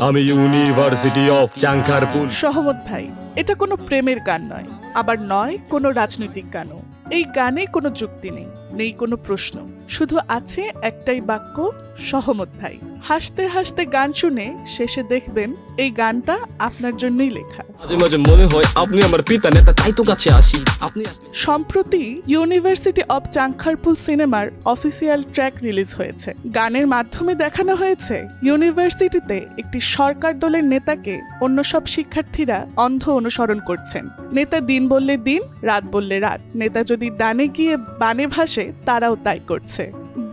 আমি university of Chankharpul সহমত ভাই, এটা কোনো প্রেমের গান নয়, আবার নয় কোনো রাজনৈতিক গানও। এই গানে কোনো যুক্তি নেই নেই কোনো প্রশ্ন। শুধু আছে একটাই বাক্য সহমত ভাই। হাসতে হাসতে গান শুনে শেষে দেখবেন এই গানটা আপনার জন্যই লেখা। মাঝে মাঝে মনে হয় আপনি আমার পিতা নেতা তাই তো কাছে আসি। আপনি সম্প্রতি ইউনিভার্সিটি অব চাংখারপুল সিনেমার অফিসিয়াল ট্র্যাক রিলিজ হয়েছে। গানের মাধ্যমে দেখানো হয়েছে ইউনিভার্সিটিতে একটি সরকার দলের নেতাকে অন্য সব শিক্ষার্থীরা অন্ধ অনুসরণ করছেন। নেতা দিন বললে দিন রাত বললে রাত। নেতা যদি ডানে গিয়ে বানে ভাসে তারাও তাই করছে।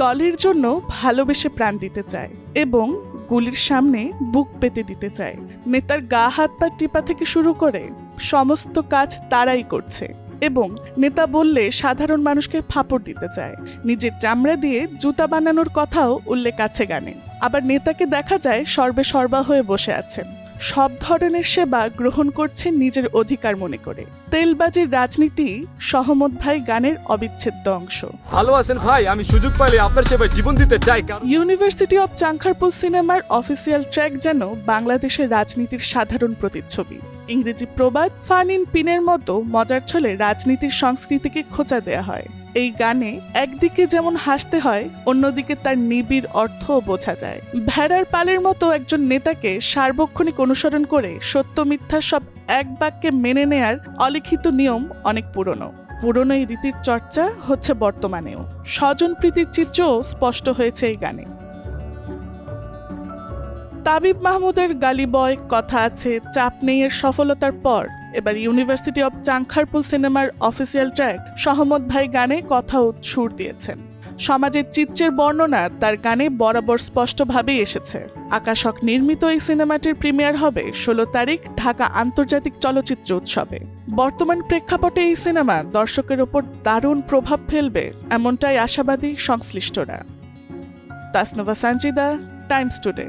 দলের জন্য ভালোবেসে প্রাণ দিতে চায়। এবং গুলির সামনে বুক পেতে দিতে চায়। নেতার গা হাত পা টিপা থেকে শুরু করে সমস্ত কাজ তারাই করছে এবং নেতা বললে সাধারণ মানুষকে ফাপড় দিতে চায়। নিজের চামড়া দিয়ে জুতা বানানোর কথাও উল্লেখ আছে গানে। আবার নেতাকে দেখা যায় সর্বে সর্বা হয়ে বসে আছেন। সব ধরনের সেবা গ্রহণ করছেন নিজের অধিকার মনে করে। তেলবাজির রাজনীতি সহমত ভাই গানের অবিচ্ছেদ্য অংশ। ভালো আছেন ভাই আমি সুযোগ পাইলে আপনার সেবায় জীবন দিতে চাই ইউনিভার্সিটি অব চাংখারপুল সিনেমার অফিসিয়াল ট্র্যাক যেন বাংলাদেশের রাজনীতির সাধারণ প্রতিচ্ছবি। ইংরেজি প্রবাদ ফান ইন পিনের মতো মজার ছলে রাজনীতির সংস্কৃতিকে খোঁচা দেয়া হয়। এই গানে একদিকে যেমন হাসতে হয়, অন্যদিকে তার নিবিড় অর্থও বোঝা যায়। ভেড়ার পালের মতো একজন নেতাকে সার্বক্ষণিক অনুসরণ করে সত্য মিথ্যা সব এক বাক্যে মেনে নেয়ার অলিখিত নিয়ম অনেক পুরনো। পুরনো এই রীতির চর্চা হচ্ছে বর্তমানেও। স্বজন প্রীতির চিত্রও স্পষ্ট হয়েছে এই গানে। তাবিব মাহমুদের গালি বয়, কথা আছে, চাপ নেই এর সফলতার পর এবার ইউনিভার্সিটি অব চাংখারপুল সিনেমার অফিসিয়াল ট্র্যাক সহমত ভাই গানে কথা সুর দিয়েছেন। সমাজের চিত্রের বর্ণনা তার গানে বরাবর স্পষ্টভাবেই এসেছে। আকাশক নির্মিত এই সিনেমাটির প্রিমিয়ার হবে ষোলো তারিখ ঢাকা আন্তর্জাতিক চলচ্চিত্র উৎসবে। বর্তমান প্রেক্ষাপটে এই সিনেমা দর্শকের ওপর দারুণ প্রভাব ফেলবে এমনটাই আশাবাদী সংশ্লিষ্টরা। Tasnova Sanjida Times today